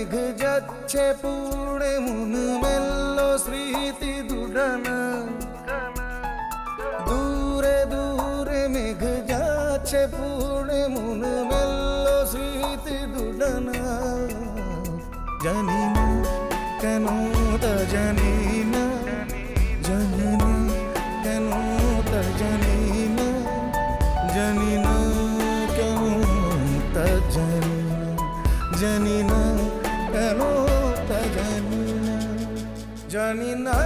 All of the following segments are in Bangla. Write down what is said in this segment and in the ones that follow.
মেঘ যাচ্ছে পুড়ে, মন মেলল স্মৃতি দুডানা। দূরে দূরে মেঘ যাচ্ছে পুড়ে, মন মেলল স্মৃতি দুডানা। জানি না কেন তা জানি না জানি না কেন তা জানি না জানি না কেন তা জানি না জানি না জানি না।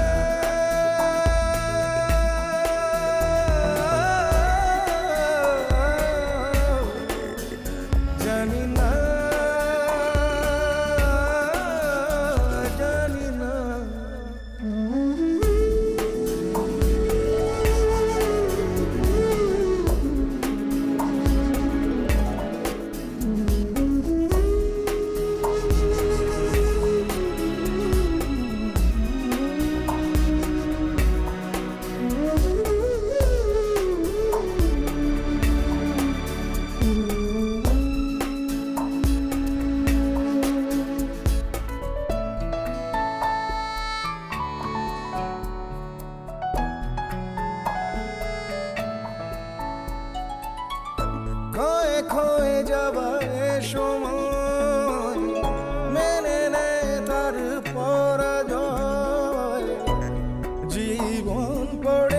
ক্ষয়ে যাবার সময়। মেনে নেয় তার পরাজয়। জীবন পড়ে